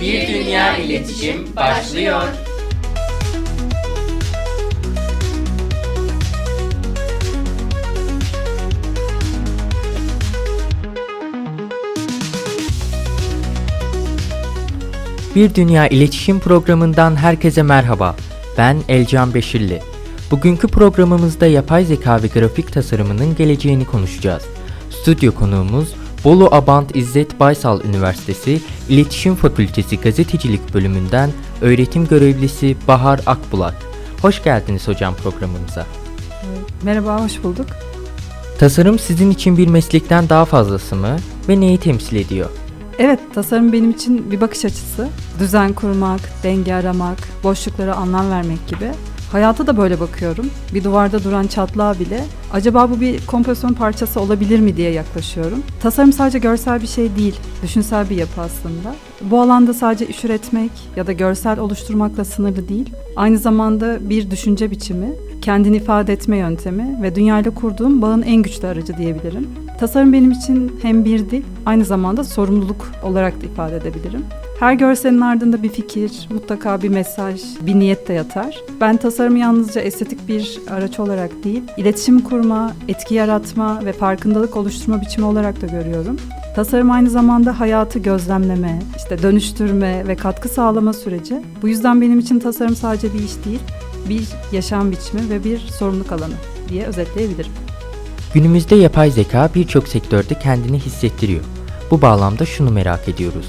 Bir Dünya İletişim başlıyor. Bir Dünya İletişim programından herkese merhaba. Ben Elcan Beşirli. Bugünkü programımızda yapay zeka ve grafik tasarımının geleceğini konuşacağız. Stüdyo konuğumuz Bolu Abant İzzet Baysal Üniversitesi İletişim Fakültesi Gazetecilik Bölümünden öğretim görevlisi Bahar Akbulak. Hoş geldiniz hocam programımıza. Merhaba, hoş bulduk. Tasarım sizin için bir meslekten daha fazlası mı ve neyi temsil ediyor? Evet, tasarım benim için bir bakış açısı. Düzen kurmak, denge aramak, boşluklara anlam vermek gibi. Hayata da böyle bakıyorum. Bir duvarda duran çatlağa bile acaba bu bir kompozisyon parçası olabilir mi diye yaklaşıyorum. Tasarım sadece görsel bir şey değil, düşünsel bir yapı aslında. Bu alanda sadece iş üretmek ya da görsel oluşturmakla sınırlı değil. Aynı zamanda bir düşünce biçimi, kendini ifade etme yöntemi ve dünyayla kurduğum bağın en güçlü aracı diyebilirim. Tasarım benim için hem bir dil, aynı zamanda sorumluluk olarak da ifade edebilirim. Her görselin ardında bir fikir, mutlaka bir mesaj, bir niyet de yatar. Ben tasarımı yalnızca estetik bir araç olarak değil, iletişim kurma, etki yaratma ve farkındalık oluşturma biçimi olarak da görüyorum. Tasarım aynı zamanda hayatı gözlemleme, işte dönüştürme ve katkı sağlama süreci. Bu yüzden benim için tasarım sadece bir iş değil, bir yaşam biçimi ve bir sorumluluk alanı diye özetleyebilirim. Günümüzde yapay zeka birçok sektörde kendini hissettiriyor. Bu bağlamda şunu merak ediyoruz.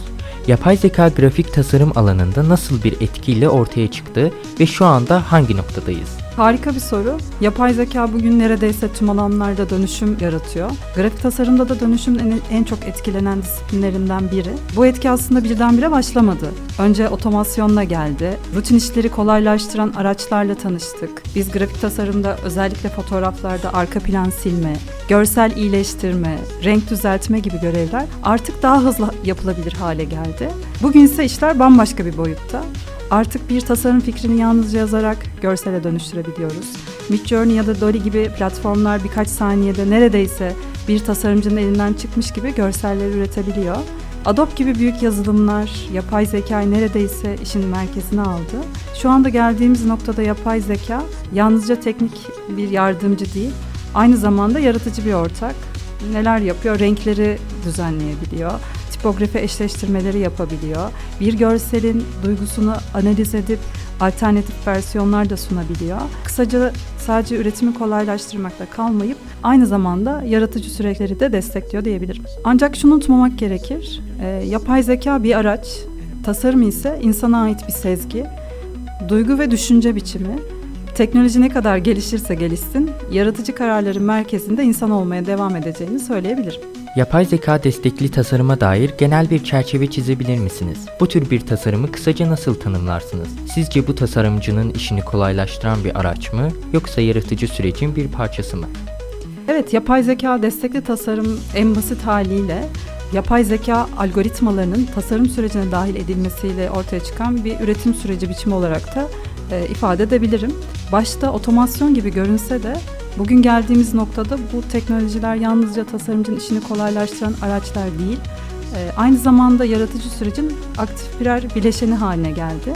Yapay zeka grafik tasarım alanında nasıl bir etkiyle ortaya çıktı ve şu anda hangi noktadayız? Harika bir soru. Yapay zeka bugün neredeyse tüm alanlarda dönüşüm yaratıyor. Grafik tasarımda da dönüşümün en, çok etkilenen disiplinlerinden biri. Bu etki aslında birdenbire başlamadı. Önce otomasyonla geldi. Rutin işleri kolaylaştıran araçlarla tanıştık. Biz grafik tasarımda özellikle fotoğraflarda arka plan silme, görsel iyileştirme, renk düzeltme gibi görevler artık daha hızlı yapılabilir hale geldi. Bugün ise işler bambaşka bir boyutta. Artık bir tasarım fikrini yalnızca yazarak görsele dönüştürebiliyoruz. Midjourney ya da Dolly gibi platformlar birkaç saniyede neredeyse bir tasarımcının elinden çıkmış gibi görseller üretebiliyor. Adobe gibi büyük yazılımlar yapay zekayı neredeyse işin merkezine aldı. Şu anda geldiğimiz noktada yapay zeka yalnızca teknik bir yardımcı değil, aynı zamanda yaratıcı bir ortak. Neler yapıyor? Renkleri düzenleyebiliyor, tipografi eşleştirmeleri yapabiliyor. Bir görselin duygusunu analiz edip alternatif versiyonlar da sunabiliyor. Kısaca sadece üretimi kolaylaştırmakla kalmayıp aynı zamanda yaratıcı süreçleri de destekliyor diyebilirim. Ancak şunu unutmamak gerekir. E, yapay zeka bir araç, tasarım ise insana ait bir sezgi, duygu ve düşünce biçimi. Teknoloji ne kadar gelişirse gelişsin, yaratıcı kararların merkezinde insan olmaya devam edeceğini söyleyebilirim. Yapay zeka destekli tasarıma dair genel bir çerçeve çizebilir misiniz? Bu tür bir tasarımı kısaca nasıl tanımlarsınız? Sizce bu tasarımcının işini kolaylaştıran bir araç mı yoksa yaratıcı sürecin bir parçası mı? Evet, yapay zeka destekli tasarım en basit haliyle yapay zeka algoritmalarının tasarım sürecine dahil edilmesiyle ortaya çıkan bir üretim süreci biçimi olarak da e, ifade edebilirim. Başta otomasyon gibi görünse de bugün geldiğimiz noktada bu teknolojiler yalnızca tasarımcının işini kolaylaştıran araçlar değil, e, aynı zamanda yaratıcı sürecin aktif birer bileşeni haline geldi.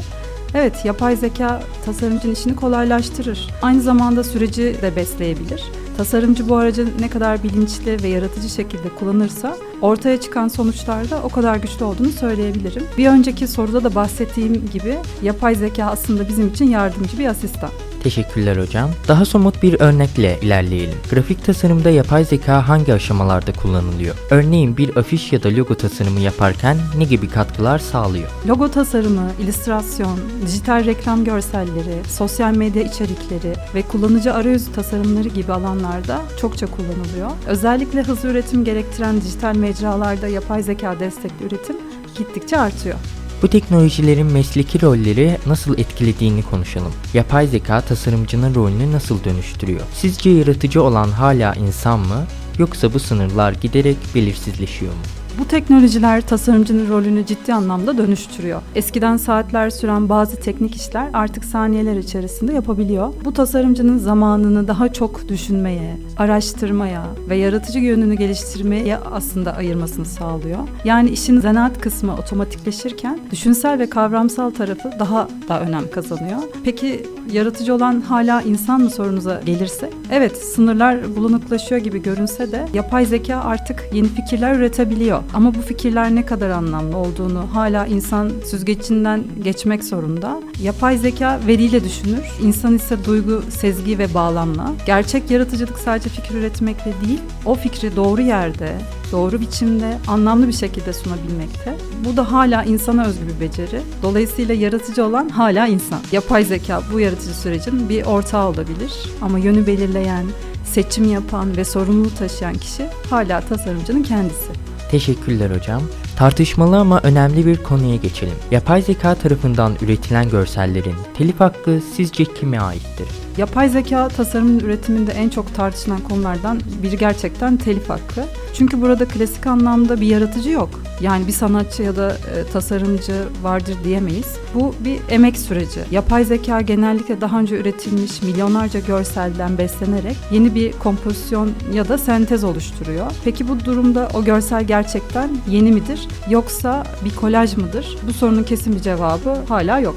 Evet, yapay zeka tasarımcının işini kolaylaştırır. Aynı zamanda süreci de besleyebilir. Tasarımcı bu aracı ne kadar bilinçli ve yaratıcı şekilde kullanırsa ortaya çıkan sonuçlarda o kadar güçlü olduğunu söyleyebilirim. Bir önceki soruda da bahsettiğim gibi yapay zeka aslında bizim için yardımcı bir asistan. Teşekkürler hocam. Daha somut bir örnekle ilerleyelim. Grafik tasarımda yapay zeka hangi aşamalarda kullanılıyor? Örneğin bir afiş ya da logo tasarımı yaparken ne gibi katkılar sağlıyor? Logo tasarımı, illüstrasyon, dijital reklam görselleri, sosyal medya içerikleri ve kullanıcı arayüzü tasarımları gibi alanlarda çokça kullanılıyor. Özellikle hızlı üretim gerektiren dijital mecralarda yapay zeka destekli üretim gittikçe artıyor. Bu teknolojilerin mesleki rolleri nasıl etkilediğini konuşalım. Yapay zeka tasarımcının rolünü nasıl dönüştürüyor? Sizce yaratıcı olan hala insan mı? Yoksa bu sınırlar giderek belirsizleşiyor mu? Bu teknolojiler tasarımcının rolünü ciddi anlamda dönüştürüyor. Eskiden saatler süren bazı teknik işler artık saniyeler içerisinde yapabiliyor. Bu tasarımcının zamanını daha çok düşünmeye, araştırmaya ve yaratıcı yönünü geliştirmeye aslında ayırmasını sağlıyor. Yani işin zanaat kısmı otomatikleşirken düşünsel ve kavramsal tarafı daha da önem kazanıyor. Peki yaratıcı olan hala insan mı sorunuza gelirse? Evet, sınırlar bulanıklaşıyor gibi görünse de yapay zeka artık yeni fikirler üretebiliyor. Ama bu fikirler ne kadar anlamlı olduğunu hala insan süzgecinden geçmek zorunda. Yapay zeka veriyle düşünür, insan ise duygu, sezgi ve bağlamla. Gerçek yaratıcılık sadece fikir üretmekle değil, o fikri doğru yerde, doğru biçimde, anlamlı bir şekilde sunabilmekte. Bu da hala insana özgü bir beceri. Dolayısıyla yaratıcı olan hala insan. Yapay zeka bu yaratıcı sürecin bir ortağı olabilir ama yönü belirleyen, seçim yapan ve sorumluluğu taşıyan kişi hala tasarımcının kendisi. Teşekkürler hocam. Tartışmalı ama önemli bir konuya geçelim. Yapay zeka tarafından üretilen görsellerin telif hakkı sizce kime aittir? Yapay zeka tasarımın üretiminde en çok tartışılan konulardan biri gerçekten telif hakkı. Çünkü burada klasik anlamda bir yaratıcı yok. Yani bir sanatçı ya da e, tasarımcı vardır diyemeyiz. Bu bir emek süreci. Yapay zeka genellikle daha önce üretilmiş milyonlarca görselden beslenerek yeni bir kompozisyon ya da sentez oluşturuyor. Peki bu durumda o görsel gerçekten yeni midir yoksa bir kolaj mıdır? Bu sorunun kesin bir cevabı hala yok.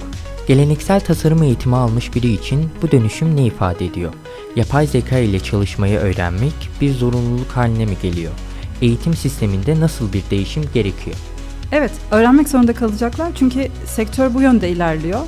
Geleneksel tasarım eğitimi almış biri için bu dönüşüm ne ifade ediyor? Yapay zeka ile çalışmayı öğrenmek bir zorunluluk haline mi geliyor? Eğitim sisteminde nasıl bir değişim gerekiyor? Evet, öğrenmek zorunda kalacaklar çünkü sektör bu yönde ilerliyor.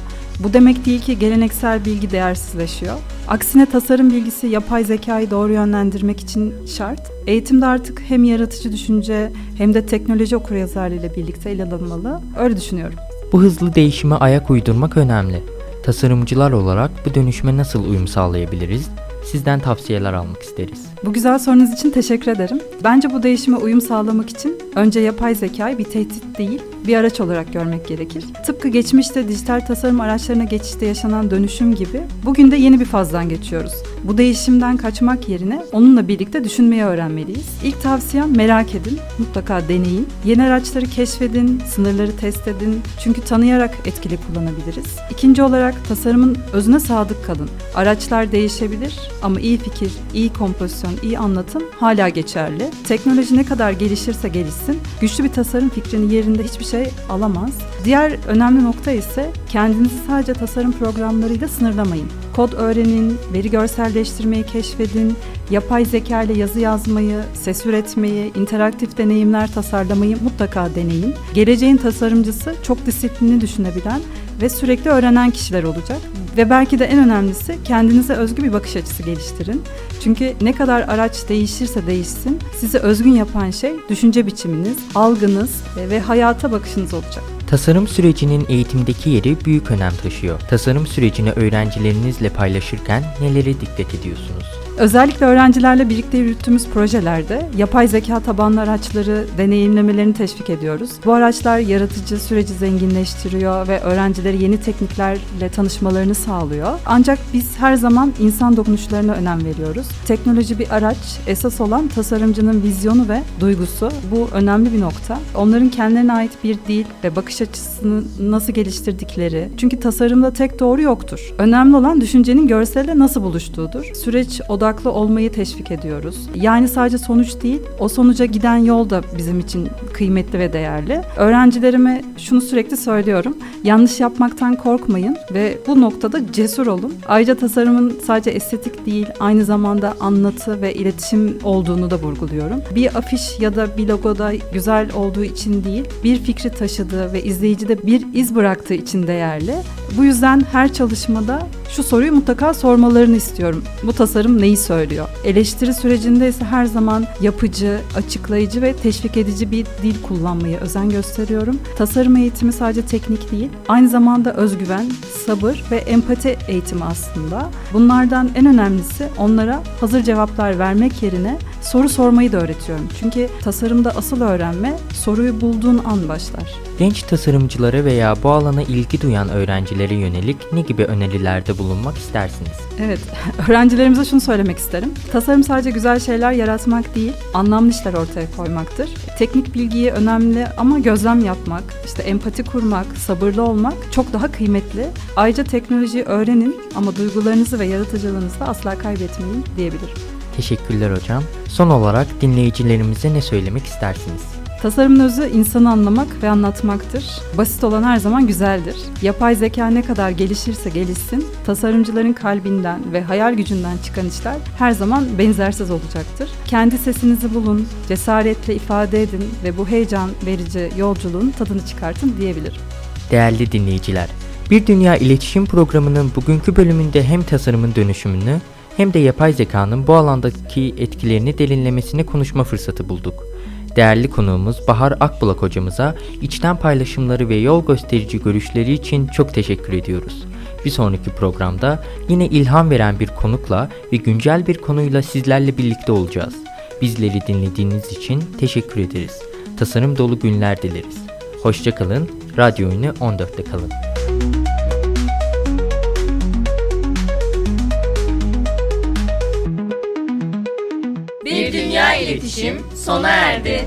Bu demek değil ki geleneksel bilgi değersizleşiyor. Aksine tasarım bilgisi yapay zekayı doğru yönlendirmek için şart. Eğitimde artık hem yaratıcı düşünce hem de teknoloji okuryazarlığıyla birlikte ele alınmalı. Öyle düşünüyorum. Bu hızlı değişime ayak uydurmak önemli. Tasarımcılar olarak bu dönüşüme nasıl uyum sağlayabiliriz? Sizden tavsiyeler almak isteriz. Bu güzel sorunuz için teşekkür ederim. Bence bu değişime uyum sağlamak için önce yapay zekayı bir tehdit değil, bir araç olarak görmek gerekir. Tıpkı geçmişte dijital tasarım araçlarına geçişte yaşanan dönüşüm gibi bugün de yeni bir fazdan geçiyoruz. Bu değişimden kaçmak yerine onunla birlikte düşünmeyi öğrenmeliyiz. İlk tavsiyem merak edin, mutlaka deneyin. Yeni araçları keşfedin, sınırları test edin. Çünkü tanıyarak etkili kullanabiliriz. İkinci olarak tasarımın özüne sadık kalın. Araçlar değişebilir ama iyi fikir, iyi kompozisyon, iyi anlatım hala geçerli. Teknoloji ne kadar gelişirse gelişsin, güçlü bir tasarım fikrinin yerinde hiçbir şey alamaz. Diğer önemli nokta ise kendinizi sadece tasarım programlarıyla sınırlamayın. Kod öğrenin, veri görselleştirmeyi keşfedin, yapay zeka ile yazı yazmayı, ses üretmeyi, interaktif deneyimler tasarlamayı mutlaka deneyin. Geleceğin tasarımcısı çok disiplinli düşünebilen ve sürekli öğrenen kişiler olacak. Ve belki de en önemlisi kendinize özgü bir bakış açısı geliştirin. Çünkü ne kadar araç değişirse değişsin, sizi özgün yapan şey düşünce biçiminiz, algınız ve hayata bakışınız olacak. Tasarım sürecinin eğitimdeki yeri büyük önem taşıyor. Tasarım sürecini öğrencilerinizle paylaşırken nelere dikkat ediyorsunuz? Özellikle öğrencilerle birlikte yürüttüğümüz projelerde yapay zeka tabanlı araçları deneyimlemelerini teşvik ediyoruz. Bu araçlar yaratıcı süreci zenginleştiriyor ve öğrencileri yeni tekniklerle tanışmalarını sağlıyor. Ancak biz her zaman insan dokunuşlarına önem veriyoruz. Teknoloji bir araç, esas olan tasarımcının vizyonu ve duygusu. Bu önemli bir nokta. Onların kendilerine ait bir dil ve bakış açısını nasıl geliştirdikleri. Çünkü tasarımda tek doğru yoktur. Önemli olan düşüncenin görselle nasıl buluştuğudur. Süreç odaklı olmayı teşvik ediyoruz. Yani sadece sonuç değil, o sonuca giden yol da bizim için kıymetli ve değerli. Öğrencilerime şunu sürekli söylüyorum. Yanlış yapmaktan korkmayın ve bu noktada cesur olun. Ayrıca tasarımın sadece estetik değil, aynı zamanda anlatı ve iletişim olduğunu da vurguluyorum. Bir afiş ya da bir logoda güzel olduğu için değil, bir fikri taşıdığı ve izleyicide bir iz bıraktığı için değerli. Bu yüzden her çalışmada şu soruyu mutlaka sormalarını istiyorum. Bu tasarım neyi söylüyor? Eleştiri sürecinde ise her zaman yapıcı, açıklayıcı ve teşvik edici bir dil kullanmaya özen gösteriyorum. Tasarım eğitimi sadece teknik değil, aynı zamanda özgüven, sabır ve empati eğitimi aslında. Bunlardan en önemlisi onlara hazır cevaplar vermek yerine soru sormayı da öğretiyorum. Çünkü tasarımda asıl öğrenme soruyu bulduğun an başlar. Genç tasarımcılara veya bu alana ilgi duyan öğrencilere yönelik ne gibi önerilerde bulunmak istersiniz? Evet, öğrencilerimize şunu söylemek isterim. Tasarım sadece güzel şeyler yaratmak değil, anlamlı işler ortaya koymaktır. Teknik bilgiyi önemli ama gözlem yapmak, işte empati kurmak, sabırlı olmak çok daha kıymetli. Ayrıca teknolojiyi öğrenin ama duygularınızı ve yaratıcılığınızı asla kaybetmeyin diyebilirim. Teşekkürler hocam. Son olarak dinleyicilerimize ne söylemek istersiniz? Tasarımın özü insanı anlamak ve anlatmaktır. Basit olan her zaman güzeldir. Yapay zeka ne kadar gelişirse gelişsin, tasarımcıların kalbinden ve hayal gücünden çıkan işler her zaman benzersiz olacaktır. Kendi sesinizi bulun, cesaretle ifade edin ve bu heyecan verici yolculuğun tadını çıkartın diyebilirim. Değerli dinleyiciler, Bir Dünya İletişim Programı'nın bugünkü bölümünde hem tasarımın dönüşümünü hem de yapay zekanın bu alandaki etkilerini derinlemesine konuşma fırsatı bulduk. Değerli konuğumuz Bahar Akbulak hocamıza içten paylaşımları ve yol gösterici görüşleri için çok teşekkür ediyoruz. Bir sonraki programda yine ilham veren bir konukla ve güncel bir konuyla sizlerle birlikte olacağız. Bizleri dinlediğiniz için teşekkür ederiz. Tasarım dolu günler dileriz. Hoşçakalın, radyo oyunu 14'te kalın. İletişim sona erdi.